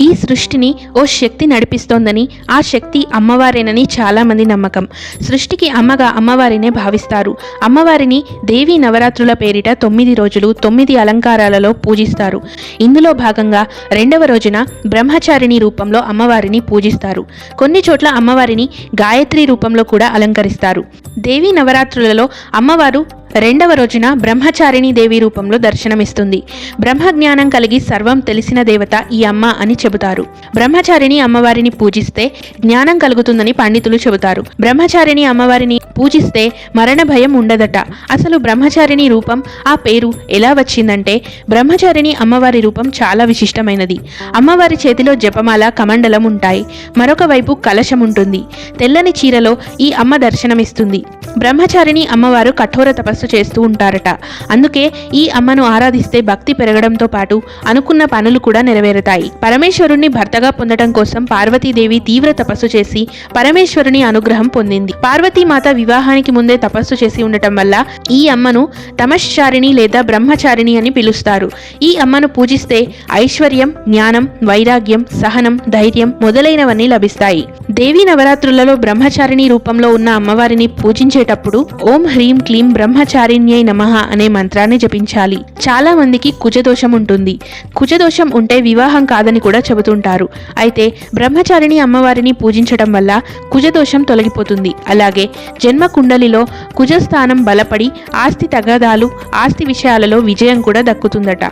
ఈ సృష్టిని ఓ శక్తి నడిపిస్తోందని ఆ శక్తి అమ్మవారేనని చాలామంది నమ్మకం. సృష్టికి అమ్మగా అమ్మవారినే భావిస్తారు. అమ్మవారిని దేవీ నవరాత్రుల పేరిట తొమ్మిది రోజులు తొమ్మిది అలంకారాలలో పూజిస్తారు. ఇందులో భాగంగా రెండవ రోజున బ్రహ్మచారిణి రూపంలో అమ్మవారిని పూజిస్తారు. కొన్ని చోట్ల అమ్మవారిని గాయత్రి రూపంలో కూడా అలంకరిస్తారు. దేవీ నవరాత్రులలో అమ్మవారు రెండవ రోజున బ్రహ్మచారిణి దేవి రూపంలో దర్శనమిస్తుంది. బ్రహ్మజ్ఞానం కలిగి సర్వం తెలిసిన దేవత ఈ అమ్మ అని చెబుతారు. బ్రహ్మచారిణి అమ్మవారిని పూజిస్తే జ్ఞానం కలుగుతుందని పండితులు చెబుతారు. బ్రహ్మచారిణి అమ్మవారిని పూజిస్తే మరణ భయం ఉండదట. అసలు బ్రహ్మచారిణి రూపం ఆ పేరు ఎలా వచ్చిందంటే బ్రహ్మచారిణి అమ్మవారి రూపం చాలా విశిష్టమైనది. అమ్మవారి చేతిలో జపమాల కమండలం ఉంటాయి. మరొక వైపు కలశం ఉంటుంది. తెల్లని చీరలో ఈ అమ్మ దర్శనమిస్తుంది. బ్రహ్మచారిణి అమ్మవారు కఠోర తపస్సు చేస్తూ ఉంటారట. అందుకే ఈ అమ్మను ఆరాధిస్తే భక్తి పెరగడంతో పాటు అనుకున్న పనులు కూడా నెరవేరుతాయి. పరమేశ్వరుణ్ణి భర్తగా పొందడం కోసం పార్వతీదేవి తీవ్ర తపస్సు చేసి పరమేశ్వరుని అనుగ్రహం పొందింది. పార్వతీమాత వివాహానికి ముందే తపస్సు చేసి ఉండటం వల్ల ఈ అమ్మను తమశ్చారిణి లేదా బ్రహ్మచారిణి అని పిలుస్తారు. ఈ అమ్మను పూజిస్తే ఐశ్వర్యం జ్ఞానం వైరాగ్యం సహనం ధైర్యం మొదలైనవన్నీ లభిస్తాయి. దేవీ నవరాత్రులలో బ్రహ్మచారిణి రూపంలో ఉన్న అమ్మవారిని పూజించేటప్పుడు ఓం హ్రీం క్లీం బ్రహ్మచారిణ్యై నమః అనే మంత్రాన్ని జపించాలి. చాలా మందికి కుజదోషం ఉంటుంది. కుజదోషం ఉంటే వివాహం కాదని కూడా చెబుతుంటారు. అయితే బ్రహ్మచారిణి అమ్మవారిని పూజించడం వల్ల కుజదోషం తొలగిపోతుంది. అలాగే జన్మ కుండలిలో కుజస్థానం బలపడి ఆస్తి తగాదాలు ఆస్తి విషయాలలో విజయం కూడా దక్కుతుందట.